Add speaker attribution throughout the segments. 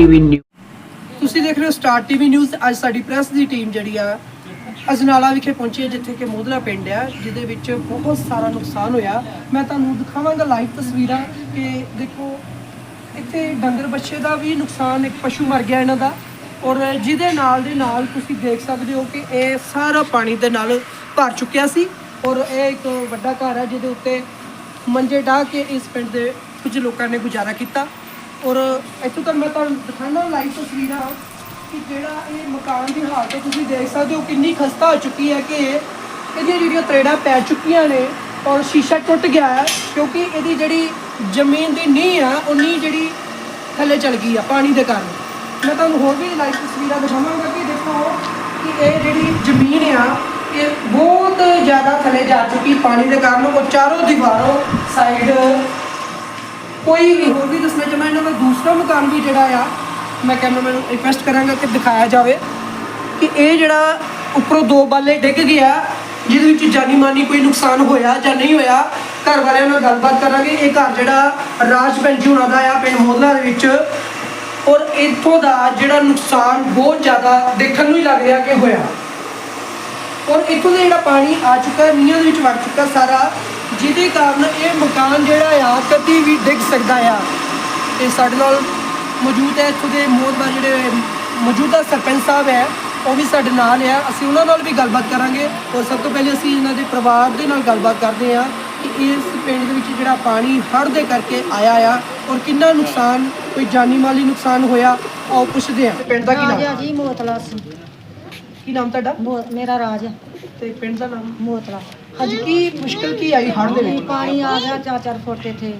Speaker 1: TV news
Speaker 2: ਤੁਸੀਂ ਦੇਖ ਰਹੇ ਹੋ ਸਟਾਰ ਟੀਵੀ ਨਿਊਜ਼। ਅੱਜ ਸਾਡੀ ਪ੍ਰੈਸ ਦੀ ਟੀਮ ਜਿਹੜੀ ਆ, ਅਜਨਾਲਾ ਵਿਖੇ ਪਹੁੰਚੀ ਹੈ, ਜਿੱਥੇ ਕਿ ਮੋਦਲਾ ਪਿੰਡ ਆ, ਜਿਹਦੇ ਵਿੱਚ ਬਹੁਤ ਸਾਰਾ ਨੁਕਸਾਨ ਹੋਇਆ। ਮੈਂ ਤੁਹਾਨੂੰ ਦਿਖਾਵਾਂਗਾ ਲਾਈਵ ਤਸਵੀਰਾਂ ਕਿ ਦੇਖੋ, ਇੱਥੇ ਡੰਗਰ ਬੱਚੇ ਦਾ ਵੀ ਨੁਕਸਾਨ, ਇੱਕ ਪਸ਼ੂ ਮਰ ਗਿਆ ਇਹਨਾਂ ਦਾ। ਔਰ ਜਿਹਦੇ ਨਾਲ ਦੇ ਨਾਲ ਤੁਸੀਂ ਦੇਖ ਸਕਦੇ ਹੋ ਕਿ ਇਹ ਸਾਰਾ ਪਾਣੀ ਦੇ ਨਾਲ ਭਰ ਚੁੱਕਿਆ ਸੀ। ਔਰ ਇਹ ਇੱਕ ਵੱਡਾ ਘਰ ਹੈ ਜਿਹਦੇ ਉੱਤੇ ਮੰਜੇ ਢਾ ਕੇ ਇਸ ਪਿੰਡ ਦੇ ਕੁਝ ਲੋਕਾਂ ਨੇ ਗੁਜ਼ਾਰਾ ਕੀਤਾ। ਔਰ ਇੱਥੋਂ ਤੱਕ ਮੈਂ ਤੁਹਾਨੂੰ ਦਿਖਾਣਾ ਲਾਈਵ ਤਸਵੀਰਾਂ ਕਿ ਜਿਹੜਾ ਇਹ ਮਕਾਨ ਦੀ ਹਾਲਤ ਤੁਸੀਂ ਦੇਖ ਸਕਦੇ ਹੋ ਕਿੰਨੀ ਖਸਤਾ ਹੋ ਚੁੱਕੀ ਹੈ ਕਿ ਇਹਦੀਆਂ ਜਿਹੜੀਆਂ ਤਰੇੜਾਂ ਪੈ ਚੁੱਕੀਆਂ ਨੇ ਔਰ ਸ਼ੀਸ਼ਾ ਟੁੱਟ ਗਿਆ ਹੈ, ਕਿਉਂਕਿ ਇਹਦੀ ਜਿਹੜੀ ਜ਼ਮੀਨ ਦੀ ਨੀਂਹ ਆ ਉਹ ਨੀਂਹ ਜਿਹੜੀ ਥੱਲੇ ਚਲ ਗਈ ਆ ਪਾਣੀ ਦੇ ਕਾਰਨ। ਮੈਂ ਤੁਹਾਨੂੰ ਹੋਰ ਵੀ ਲਾਈਵ ਤਸਵੀਰਾਂ ਦਿਖਾਵਾਂਗਾ ਕਿ ਦੇਖੋ ਕਿ ਇਹ ਜਿਹੜੀ ਜ਼ਮੀਨ ਆ, ਇਹ ਬਹੁਤ ਜ਼ਿਆਦਾ ਥੱਲੇ ਜਾ ਚੁੱਕੀ ਪਾਣੀ ਦੇ ਕਾਰਨ। ਉਹ ਚਾਰੋਂ ਦੀਵਾਰੋਂ ਸਾਈਡ ਕੋਈ ਵੀ ਹੋਰ ਵੀ ਦੱਸਣਾ ਚਾਹੁੰਦਾ, ਇਹਨਾਂ ਦਾ ਦੂਸਰਾ ਮਕਾਨ ਵੀ ਜਿਹੜਾ ਆ, ਮੈਂ ਕੈਮਰਾਮੈਨ ਨੂੰ ਰਿਕਵੈਸਟ ਕਰਾਂਗਾ ਕਿ ਦਿਖਾਇਆ ਜਾਵੇ ਕਿ ਇਹ ਜਿਹੜਾ ਉੱਪਰੋਂ ਦੋ ਬਾਲੇ ਡਿੱਗ ਗਿਆ, ਜਿਹਦੇ ਵਿੱਚ ਜਾਨੀ ਮਾਨੀ ਕੋਈ ਨੁਕਸਾਨ ਹੋਇਆ ਜਾਂ ਨਹੀਂ ਹੋਇਆ, ਘਰ ਵਾਲਿਆਂ ਨਾਲ ਗੱਲਬਾਤ ਕਰਾਂਗੇ। ਇਹ ਘਰ ਜਿਹੜਾ ਰਾਜ ਪੈਂਜੀ ਹੁਣਾਂ ਦਾ ਆ, ਪਿੰਡ ਮੋਦਲਾ ਦੇ ਵਿੱਚ। ਔਰ ਇੱਥੋਂ ਦਾ ਜਿਹੜਾ ਨੁਕਸਾਨ ਬਹੁਤ ਜ਼ਿਆਦਾ ਦੇਖਣ ਨੂੰ ਹੀ ਲੱਗ ਰਿਹਾ ਕਿ ਹੋਇਆ। ਔਰ ਇੱਥੋਂ ਦਾ ਜਿਹੜਾ ਪਾਣੀ ਆ ਚੁੱਕਾ ਹੈ ਨੀਹਾਂ ਦੇ ਵਿੱਚ ਵੜ ਚੁੱਕਾ ਸਾਰਾ। ਜਿਹਦੇ ਕਾਰਨ ਇਹ ਮਕਾਨ ਜਿਹੜਾ ਆ ਕਦੀ ਵੀ ਡਿੱਗ ਸਕਦਾ ਆ। ਤੇ ਸਾਡੇ ਨਾਲ ਮੌਜੂਦ ਹੈ ਇੱਥੋਂ ਦੇ ਮੋਹਤਬਰ ਜਿਹੜੇ ਮੌਜੂਦਾ ਸਰਪੰਚ ਸਾਹਿਬ ਹੈ ਉਹ ਵੀ ਸਾਡੇ ਨਾਲ ਆ। ਅਸੀਂ ਉਹਨਾਂ ਨਾਲ ਵੀ ਗੱਲਬਾਤ ਕਰਾਂਗੇ। ਔਰ ਸਭ ਤੋਂ ਪਹਿਲੇ ਅਸੀਂ ਇਹਨਾਂ ਦੇ ਪਰਿਵਾਰ ਦੇ ਨਾਲ ਗੱਲਬਾਤ ਕਰਦੇ ਆ ਕਿ ਇਸ ਪਿੰਡ ਦੇ ਵਿੱਚ ਜਿਹੜਾ ਪਾਣੀ ਹੜ੍ਹ ਦੇ ਕਰਕੇ ਆਇਆ ਆ ਔਰ ਕਿੰਨਾ ਨੁਕਸਾਨ ਕੋਈ ਜਾਨੀ ਮਾਲੀ ਨੁਕਸਾਨ ਹੋਇਆ ਆਓ ਪੁੱਛਦੇ ਆ ਪਿੰਡ ਦਾ ਕੀ
Speaker 3: ਰਾਜ
Speaker 2: ਨਾਮ
Speaker 3: ਜੀ ਮੋਤਲਾ ਸੀ
Speaker 2: ਕੀ ਨਾਮ ਤੁਹਾਡਾ?
Speaker 3: ਮੋ- ਮੇਰਾ ਰਾਜ। ਆ,
Speaker 2: ਤੇ ਪਿੰਡ ਦਾ ਨਾਮ?
Speaker 3: ਮੋਤਲਾ
Speaker 2: ਅੱਜ ਕੀ ਮੁਸ਼ਕਲ ਕੀ ਆਈ ਹੜ੍ਹ ਦੇ ਵਿੱਚ?
Speaker 3: ਪਾਣੀ ਆ ਗਿਆ ਚਾਰ ਚਾਰ ਫੁੱਟ ਇੱਥੇ।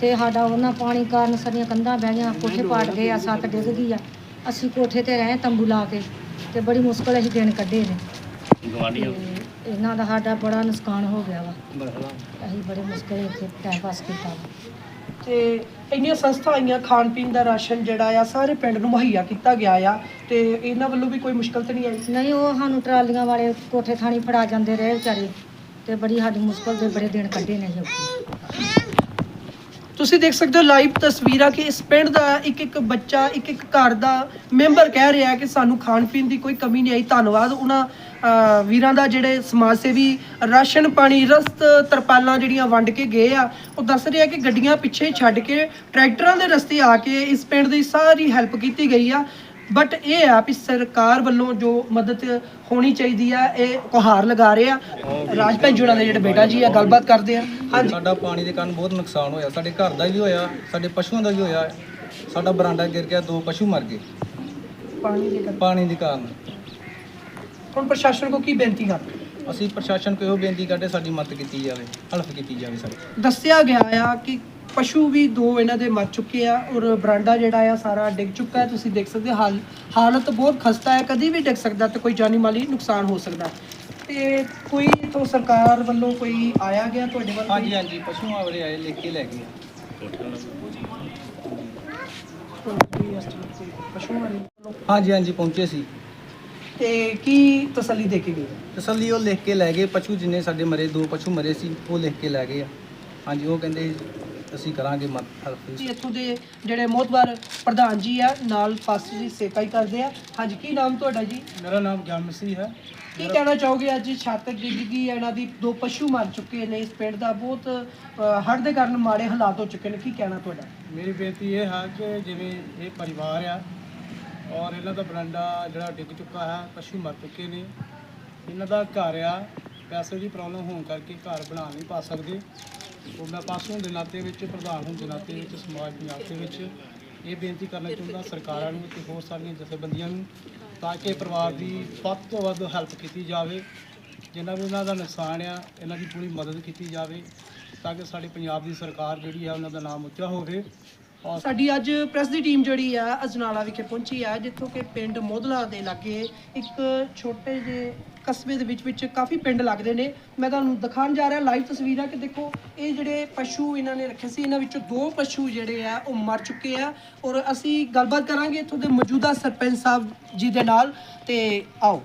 Speaker 3: ਤੇ ਸਾਡਾ ਉਹਨਾਂ ਪਾਣੀ ਕਾਰਨ ਸਾਡੀਆਂ ਕੰਧਾਂ ਬਹਿ ਗਈਆਂ ਕੋਠੇ ਪਾਟ ਗਏ ਆ ਸੱਤ ਡਿੱਗ ਗਈ ਆ। ਅਸੀਂ ਕੋਠੇ ਤੇ ਰਹੇ ਤੰਬੂ ਲਾ ਕੇ ਤੇ ਬੜੀ ਮੁਸ਼ਕਲ ਅਸੀਂ ਦਿਨ ਕੱਢੇ ਨੇ। ਤੇ ਇਹਨਾਂ ਦਾ ਸਾਡਾ ਬੜਾ ਨੁਕਸਾਨ ਹੋ ਗਿਆ ਵਾ। ਅਸੀਂ ਬੜੇ ਮੁਸ਼ਕਲ ਇੱਥੇ ਟਾਈਮ ਪਾਸ ਕੀਤਾ ਵਾ।
Speaker 2: ਤੇ ਇੰਨੀਆਂ ਸੰਸਥਾ ਆਈਆਂ ਖਾਣ ਪੀਣ ਦਾ ਰਾਸ਼ਨ ਜਿਹੜਾ ਆ ਸਾਰੇ ਪਿੰਡ ਨੂੰ ਮੁਹੱਈਆ ਕੀਤਾ ਗਿਆ ਆ ਤੇ ਇਹਨਾਂ ਵੱਲੋਂ ਵੀ ਕੋਈ ਮੁਸ਼ਕਲ ਤਾਂ ਨਹੀਂ ਆਈ
Speaker 3: ਨਹੀਂ ਉਹ ਸਾਨੂੰ ਟਰਾਲੀਆਂ ਵਾਲੇ ਕੋਠੇ ਥਾਣੀ ਫੜਾ ਜਾਂਦੇ ਰਹੇ ਵਿਚਾਰੇ ਤੇ ਬੜੀ ਸਾਡੀ ਮੁਸ਼ਕਲ ਦੇ ਬੜੇ ਦਿਨ ਕੱਢੇ ਨੇ ਔਖੇ।
Speaker 2: ਤੁਸੀਂ ਦੇਖ ਸਕਦੇ ਹੋ ਲਾਈਵ ਤਸਵੀਰਾਂ ਕਿ ਇਸ ਪਿੰਡ ਦਾ ਇੱਕ ਇੱਕ ਬੱਚਾ ਇੱਕ ਇੱਕ ਘਰ ਦਾ ਮੈਂਬਰ ਕਹਿ ਰਿਹਾ ਕਿ ਸਾਨੂੰ ਖਾਣ ਪੀਣ ਦੀ ਕੋਈ ਕਮੀ ਨਹੀਂ ਆਈ ਧੰਨਵਾਦ ਉਹਨਾਂ ਵੀਰਾਂ ਦਾ ਜਿਹੜੇ ਸਮਾਜ ਸੇਵੀ ਰਾਸ਼ਨ ਪਾਣੀ ਰਸਤ ਤਰਪਾਲਾਂ ਜਿਹੜੀਆਂ ਵੰਡ ਕੇ ਗਏ ਆ ਉਹ ਦੱਸ ਰਿਹਾ ਕਿ ਗੱਡੀਆਂ ਪਿੱਛੇ ਛੱਡ ਕੇ ਟਰੈਕਟਰਾਂ ਦੇ ਰਸਤੇ ਆ ਕੇ ਇਸ ਪਿੰਡ ਦੀ ਸਾਰੀ ਹੈਲਪ ਕੀਤੀ ਗਈ ਆ। ਬਟ ਇਹ ਆ ਵੀ ਸਰਕਾਰ ਵੱਲੋਂ ਜੋ ਮਦਦ ਹੋਣੀ ਚਾਹੀਦੀ ਆ ਇਹ ਗੁਹਾਰ ਲਗਾ ਰਹੇ ਆ। ਰਾਜ ਭੈਂਜੂੜਾ ਦੇ ਜਿਹੜੇ ਬੇਟਾ ਜੀ ਆ ਗੱਲਬਾਤ ਕਰਦੇ ਆ। ਹਾਂਜੀ।
Speaker 4: ਸਾਡਾ ਪਾਣੀ ਦੇ ਕਾਰਨ ਬਹੁਤ ਨੁਕਸਾਨ ਹੋਇਆ। ਸਾਡੇ ਘਰ ਦਾ ਵੀ ਹੋਇਆ ਸਾਡੇ ਪਸ਼ੂਆਂ ਦਾ ਵੀ ਹੋਇਆ। ਸਾਡਾ ਬਰਾਂਡਾ ਗਿਰ ਗਿਆ ਦੋ ਪਸ਼ੂ ਮਰ ਗਏ।
Speaker 2: ਪਾਣੀ ਦੇ ਕਰਕੇ।
Speaker 4: ਪਾਣੀ ਦੇ ਕਾਰਨ।
Speaker 2: ਹੁਣ ਪ੍ਰਸ਼ਾਸਨ ਕੋ ਕੀ ਬੇਨਤੀ ਕਰ
Speaker 4: ਅਸੀਂ ਪ੍ਰਸ਼ਾਸਨ ਕੋਲ ਇਹੋ ਬੇਨਤੀ ਕਰਦੇ ਸਾਡੀ ਮਦਦ ਕੀਤੀ ਜਾਵੇ ਹੈਲਪ ਕੀਤੀ ਜਾਵੇ ਸਾਡੀ।
Speaker 2: ਦੱਸਿਆ ਗਿਆ ਆ ਕਿ ਪਸ਼ੂ ਵੀ ਦੋ ਇਹਨਾਂ ਦੇ ਮਰ ਚੁੱਕੇ ਆ ਔਰ ਬਰਾਂਡਾ ਜਿਹੜਾ ਆ ਸਾਰਾ ਡਿੱਗ ਚੁੱਕਾ ਹੈ। ਤੁਸੀਂ ਦੇਖ ਸਕਦੇ ਹੋ ਹਾਲ ਹਾਲਤ ਬਹੁਤ ਖਸਤਾ ਹੈ। ਕਦੀ ਵੀ ਡਿੱਗ ਸਕਦਾ ਤੇ ਕੋਈ ਜਾਨੀ ਮਾਲੀ ਨੁਕਸਾਨ ਹੋ ਸਕਦਾ। ਤੇ ਕੋਈ ਤੋਂ ਸਰਕਾਰ ਵੱਲੋਂ ਕੋਈ ਆਇਆ ਗਿਆ ਤੁਹਾਡੇ ਵੱਲ ਕੋਈ?
Speaker 4: ਹਾਂਜੀ ਹਾਂਜੀ ਪਸ਼ੂਆਂ ਵਾਲੇ ਆਏ ਲਿਖ ਕੇ ਲੈ ਗਏ।
Speaker 2: ਕੋਈ estimate ਕੋਈ ਪਸ਼ੂ ਵਾਲੇ ਵੱਲੋਂ?
Speaker 4: ਹਾਂਜੀ ਹਾਂਜੀ ਪਹੁੰਚੇ ਸੀ।
Speaker 2: ਤੇ ਕੀ ਤਸੱਲੀ ਦੇ ਕੇ ਗਏ?
Speaker 4: ਤਸੱਲੀ ਉਹ ਲਿਖ ਕੇ ਲੈ ਗਏ। ਪਸ਼ੂ ਜਿੰਨੇ ਸਾਡੇ ਮਰੇ ਦੋ ਪਸ਼ੂ ਮਰੇ ਸੀ ਉਹ ਲਿਖ ਕੇ ਲੈ ਗਏ ਆ। ਹਾਂਜੀ ਉਹ ਕਹਿੰਦੇ ਅਸੀਂ ਕਰਾਂਗੇ ਹੈਲਪ
Speaker 2: ਜੀ ਇੱਥੋਂ ਦੇ ਜਿਹੜੇ ਮੋਹਤਵਾਰ ਪ੍ਰਧਾਨ ਜੀ ਆ ਨਾਲ ਫਾਸਟ ਦੀ ਸੇਵਾ ਹੀ ਕਰਦੇ ਆ। ਹਾਂਜੀ ਕੀ ਨਾਮ ਤੁਹਾਡਾ ਜੀ?
Speaker 4: ਮੇਰਾ ਨਾਮ ਗਿਆਨਮਸੀ ਹੈ।
Speaker 2: ਕੀ ਕਹਿਣਾ ਚਾਹੋਗੇ ਅੱਜ ਛੱਤ ਡਿੱਗ ਗਈ ਹੈ ਇਹਨਾਂ ਦੀ ਦੋ ਪਸ਼ੂ ਮਰ ਚੁੱਕੇ ਨੇ ਇਸ ਪਿੰਡ ਦਾ। ਬਹੁਤ ਅ, ਹੜ੍ਹ ਦੇ ਕਾਰਨ ਮਾੜੇ ਹਾਲਾਤ ਹੋ ਚੁੱਕੇ ਨੇ। ਕੀ ਕਹਿਣਾ ਤੁਹਾਡਾ?
Speaker 5: ਮੇਰੀ ਬੇਨਤੀ ਇਹ ਹੈ ਕਿ ਜਿਵੇਂ ਇਹ ਪਰਿਵਾਰ ਆ ਔਰ ਇਹਨਾਂ ਦਾ ਬਰਾਂਡਾ ਜਿਹੜਾ ਡਿੱਗ ਚੁੱਕਾ ਹੈ, ਪਸ਼ੂ ਮਰ ਚੁੱਕੇ ਨੇ। ਇਹਨਾਂ ਦਾ ਘਰ ਆ, ਪੈਸੇ ਦੀ ਪ੍ਰੋਬਲਮ ਹੋਣ ਕਰਕੇ ਘਰ ਬਣਾ ਨਹੀਂ ਪਾ ਸਕਦੇ। ਉਹ ਮੈਂ ਪਾਸੋਂ ਦੇ ਨਾਤੇ ਵਿੱਚ, ਪ੍ਰਧਾਨ ਹੋਣ ਦੇ ਨਾਤੇ ਵਿੱਚ, ਸਮਾਜ ਪੰਜਾਬ ਦੇ ਵਿੱਚ ਇਹ ਬੇਨਤੀ ਕਰਨਾ ਚਾਹੁੰਦਾ, ਸਰਕਾਰਾਂ ਨੂੰ ਤੇ ਹੋਰ ਸਾਰੀਆਂ ਜਥੇਬੰਦੀਆਂ ਨੂੰ, ਤਾਂ ਕਿ ਪਰਿਵਾਰ ਦੀ ਵੱਧ ਤੋਂ ਵੱਧ ਹੈਲਪ ਕੀਤੀ ਜਾਵੇ। ਜਿਨ੍ਹਾਂ ਵੀ ਉਹਨਾਂ ਦਾ ਨੁਕਸਾਨ ਆ, ਇਹਨਾਂ ਦੀ ਪੂਰੀ ਮਦਦ ਕੀਤੀ ਜਾਵੇ, ਤਾਂ ਕਿ ਸਾਡੀ ਪੰਜਾਬ ਦੀ ਸਰਕਾਰ ਜਿਹੜੀ ਆ, ਉਹਨਾਂ ਦਾ ਨਾਮ ਉੱਚਾ ਹੋਵੇ।
Speaker 2: ਸਾਡੀ ਅੱਜ ਪ੍ਰੈਸ ਦੀ ਟੀਮ ਜਿਹੜੀ ਆ, ਅਜਨਾਲਾ ਵਿਖੇ ਪਹੁੰਚੀ ਆ, ਜਿੱਥੋਂ ਕਿ ਪਿੰਡ ਮੋਦਲਾ ਦੇ ਲਾਗੇ ਇੱਕ ਛੋਟੇ ਜਿਹੇ ਕਸਬੇ ਦੇ ਵਿੱਚ ਵਿੱਚ ਕਾਫੀ ਪਿੰਡ ਲੱਗਦੇ ਨੇ। ਮੈਂ ਤੁਹਾਨੂੰ ਦਿਖਾਉਣ ਜਾ ਰਿਹਾ ਲਾਈਵ ਤਸਵੀਰਾਂ ਕਿ ਦੇਖੋ, ਇਹ ਜਿਹੜੇ ਪਸ਼ੂ ਇਹਨਾਂ ਨੇ ਰੱਖੇ ਸੀ, ਇਹਨਾਂ ਵਿੱਚੋਂ ਦੋ ਪਸ਼ੂ ਜਿਹੜੇ ਆ, ਉਹ ਮਰ ਚੁੱਕੇ ਆ। ਔਰ ਅਸੀਂ ਗੱਲਬਾਤ ਕਰਾਂਗੇ ਇੱਥੋਂ ਦੇ ਮੌਜੂਦਾ ਸਰਪੰਚ ਸਾਹਿਬ ਜੀ ਦੇ ਨਾਲ ਤੇ ਆਓ।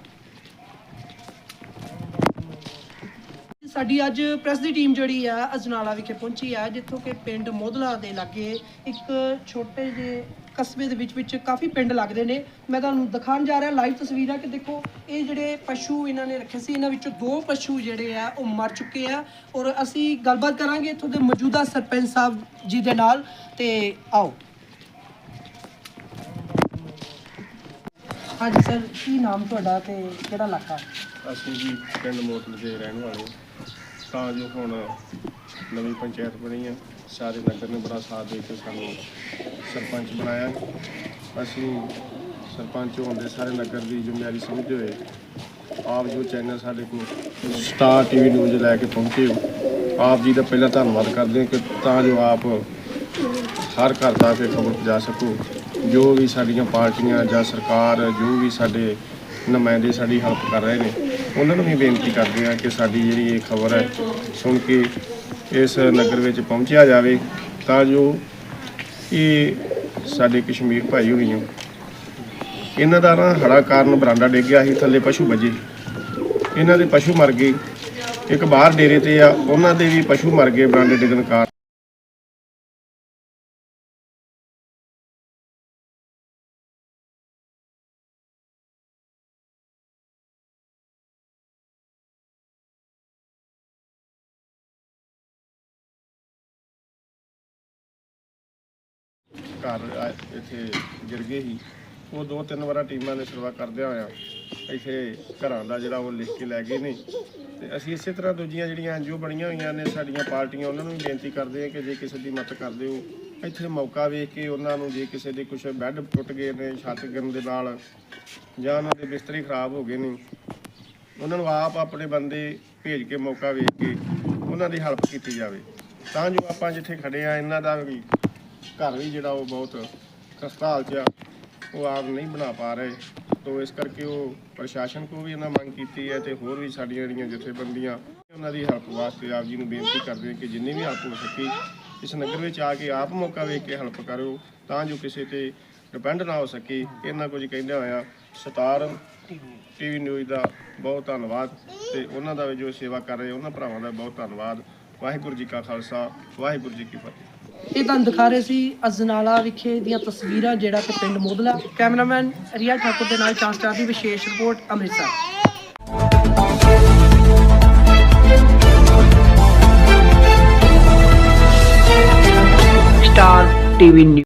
Speaker 2: ਸਾਡੀ ਅੱਜ ਪ੍ਰੈਸ ਦੀ ਟੀਮ ਜਿਹੜੀ ਆ, ਅਜਨਾਲਾ ਵਿਖੇ ਪਹੁੰਚੀ ਆ, ਜਿੱਥੋਂ ਕਿ ਪਿੰਡ ਮੋਦਲਾ ਦੇ ਲਾਗੇ ਇੱਕ ਛੋਟੇ ਜਿਹੇ ਕਸਬੇ ਦੇ ਵਿੱਚ ਵਿੱਚ ਕਾਫੀ ਪਿੰਡ ਲੱਗਦੇ ਨੇ। ਮੈਂ ਤੁਹਾਨੂੰ ਦਿਖਾਉਣ ਜਾ ਰਿਹਾ ਲਾਈਵ ਤਸਵੀਰਾਂ ਕਿ ਦੇਖੋ, ਇਹ ਜਿਹੜੇ ਪਸ਼ੂ ਇਹਨਾਂ ਨੇ ਰੱਖੇ ਸੀ, ਇਹਨਾਂ ਵਿੱਚੋਂ ਦੋ ਪਸ਼ੂ ਜਿਹੜੇ ਆ, ਉਹ ਮਰ ਚੁੱਕੇ ਆ। ਔਰ ਅਸੀਂ ਗੱਲਬਾਤ ਕਰਾਂਗੇ ਇੱਥੋਂ ਦੇ ਮੌਜੂਦਾ ਸਰਪੰਚ ਸਾਹਿਬ ਜੀ ਦੇ ਨਾਲ ਤੇ ਆਓ। ਹਾਂਜੀ ਸਰ, ਕੀ ਨਾਮ ਤੁਹਾਡਾ ਤੇ ਕਿਹੜਾ ਇਲਾਕਾ?
Speaker 1: ਅਸੀਂ ਜੀ ਪਿੰਡ ਮੋਤਲ ਦੇ ਰਹਿਣ ਵਾਲੇ ਤਾਂ ਜੋ ਹੁਣ ਨਵੀਂ ਪੰਚਾਇਤ ਬਣੀ ਆ, ਸਾਰੇ ਨਗਰ ਨੇ ਬੜਾ ਸਾਥ ਦੇ ਕੇ ਸਾਨੂੰ ਸਰਪੰਚ ਬਣਾਇਆ। ਅਸੀਂ ਸਰਪੰਚ ਹੋਣ ਦੇ ਸਾਰੇ ਨਗਰ ਦੀ ਜ਼ਿੰਮੇਵਾਰੀ ਸਮਝਦੇ ਹੋਏ। ਆਪ ਜੋ ਚੈਨਲ ਸਾਡੇ ਕੋਲ ਸਟਾਰ ਟੀਵੀ ਨਿਊਜ਼ ਲੈ ਕੇ ਪਹੁੰਚੇ ਹੋ, ਆਪ ਜੀ ਦਾ ਪਹਿਲਾਂ ਧੰਨਵਾਦ ਕਰਦੇ ਹਾਂ ਕਿ ਤਾਂ ਜੋ ਆਪ ਹਰ ਘਰ ਤੱਕ ਇਹ ਖਬਰ ਪਹੁੰਚਾ ਸਕੋ। ਜੋ ਵੀ ਸਾਡੀਆਂ ਪਾਰਟੀਆਂ ਜਾਂ ਸਰਕਾਰ ਜੋ ਵੀ ਸਾਡੇ ਨੁਮਾਇੰਦੇ ਸਾਡੀ ਹੈਲਪ ਕਰ ਰਹੇ ਨੇ, ਉਹਨਾਂ ਨੂੰ ਵੀ ਬੇਨਤੀ ਕਰਦੇ ਆ ਕਿ ਸਾਡੀ ਜਿਹੜੀ ਇਹ ਖਬਰ ਹੈ ਸੁਣ ਕੇ ਇਸ ਨਗਰ ਵਿੱਚ ਪਹੁੰਚਿਆ ਜਾਵੇ ਤਾਂ ਜੋ ਇਹ ਸਾਡੇ ਕਸ਼ਮੀਰ ਭਾਈ ਹੋਈ ਹੋਈਆਂ ਇਹਨਾਂ ਦਾ ਨਾ ਹੜਾ ਕਾਰਨ ਬਰਾਂਡਾ ਡਿੱਗ ਗਿਆ ਸੀ, ਥੱਲੇ ਪਸ਼ੂ ਵੱਜੇ ਇਹਨਾਂ ਦੇ ਪਸ਼ੂ ਮਰ ਗਏ। ਇੱਕ ਬਾਹਰ ਡੇਰੇ ਤੇ ਆ, ਉਹਨਾਂ ਦੇ ਵੀ ਪਸ਼ੂ ਮਰ ਗਏ ਬਰਾਂਡੇ ਡਿੱਗਣ ਕਾਰਨ। ਘਰ ਆ- ਇੱਥੇ ਗਿਰ ਗਏ ਸੀ। ਉਹ ਦੋ ਤਿੰਨ ਵਾਰਾਂ ਟੀਮਾਂ ਨੇ ਸੇਵਾ ਕਰਦਿਆਂ ਹੋਇਆ ਇੱਥੇ ਘਰਾਂ ਦਾ ਜਿਹੜਾ ਉਹ ਲਿਖ ਕੇ ਲੈ ਗਏ ਨੇ। ਤੇ ਅਸੀਂ ਇਸੇ ਤਰ੍ਹਾਂ ਦੂਜੀਆਂ ਜਿਹੜੀਆਂ ਐਨਜੀਓ ਬਣੀਆਂ ਹੋਈਆਂ ਨੇ, ਸਾਡੀਆਂ ਪਾਰਟੀਆਂ, ਉਹਨਾਂ ਨੂੰ ਵੀ ਬੇਨਤੀ ਕਰਦੇ ਹਾਂ ਕਿ ਜੇ ਕਿਸੇ ਦੀ ਮਦਦ ਕਰਦੇ ਹੋ, ਇੱਥੇ ਮੌਕਾ ਵੇਖ ਕੇ ਉਹਨਾਂ ਨੂੰ ਜੇ ਕਿਸੇ ਦੇ ਕੁਝ ਬੈੱਡ ਟੁੱਟ ਗਏ ਨੇ, ਛੱਤ ਗਿਰਨ ਦੇ ਨਾਲ, ਜਾਂ ਉਹਨਾਂ ਦੇ ਬਿਸਤਰੇ ਖਰਾਬ ਹੋ ਗਏ ਨੇ, ਉਹਨਾਂ ਨੂੰ ਆਪ ਆਪਣੇ ਬੰਦੇ ਭੇਜ ਕੇ ਮੌਕਾ ਵੇਖ ਕੇ ਉਹਨਾਂ ਦੀ ਹੈਲਪ ਕੀਤੀ ਜਾਵੇ। ਤਾਂ ਜੋ ਆਪਾਂ ਜਿੱਥੇ ਖੜੇ ਆ ਇਹਨਾਂ ਦਾ ਵੀ ਘਰ ਵੀ ਜਿਹੜਾ ਉਹ ਬਹੁਤ ਖਸਤਾ ਹਾਲ 'ਚ ਆ ਉਹ ਆਪ ਨਹੀਂ ਬਣਾ ਪਾ ਰਹੇ। ਤੋ ਇਸ ਕਰਕੇ ਉਹ ਪ੍ਰਸ਼ਾਸਨ ਕੋ ਵੀ ਇਹਨਾਂ ਮੰਗ ਕੀਤੀ ਹੈ ਤੇ ਹੋਰ ਵੀ ਸਾਡੀਆਂ ਜਿਹੜੀਆਂ ਜਥੇਬੰਦੀਆਂ, ਉਹਨਾਂ ਦੀ ਹੈਲਪ ਵਾਸਤੇ ਆਪ ਜੀ ਨੂੰ ਬੇਨਤੀ ਕਰਦੇ ਹਾਂ ਕਿ ਜਿੰਨੀ ਵੀ ਹੈਲਪ ਹੋ ਸਕੀ, ਇਸ ਨਗਰ ਵਿੱਚ ਆ ਕੇ ਆਪ ਮੌਕਾ ਵੇਖ ਕੇ ਹੈਲਪ ਕਰੋ ਤਾਂ ਜੋ ਕਿਸੇ ਤੇ ਡਿਪੈਂਡ ਨਾ ਹੋ ਸਕੇ। ਇਹਨਾਂ ਕੁਝ ਕਹਿੰਦੇ ਹੋਇਆ ਸਟਾਰ ਟੀਵੀ ਨਿਊਜ਼ ਦਾ ਬਹੁਤ ਧੰਨਵਾਦ ਤੇ ਉਹਨਾਂ ਦਾ ਵੀ ਜੋ ਸੇਵਾ ਕਰ ਰਹੇ, ਉਹਨਾਂ ਭਰਾਵਾਂ ਦਾ ਬਹੁਤ ਧੰਨਵਾਦ। ਵਾਹਿਗੁਰੂ ਜੀ ਕਾ ਖਾਲਸਾ, ਵਾਹਿਗੁਰੂ ਜੀ ਕੀ ਫਤਿਹ।
Speaker 2: ਇਹ ਤੁਹਾਨੂੰ ਦਿਖਾ ਰਹੇ ਸੀ ਅਜਨਾਲਾ ਵਿਖੇ ਦੀਆਂ ਤਸਵੀਰਾਂ, ਜਿਹੜਾ ਕਿ ਪਿੰਡ ਮੋਦਲਾ। ਕੈਮਰਾਮੈਨ ਰੀਆ ਠਾਕੁਰ ਦੇ ਨਾਲ ਚਾਂਸ ਚਾਰ ਦੀ ਵਿਸ਼ੇਸ਼ ਰਿਪੋਰਟ, ਅੰਮ੍ਰਿਤਸਰ। Star TV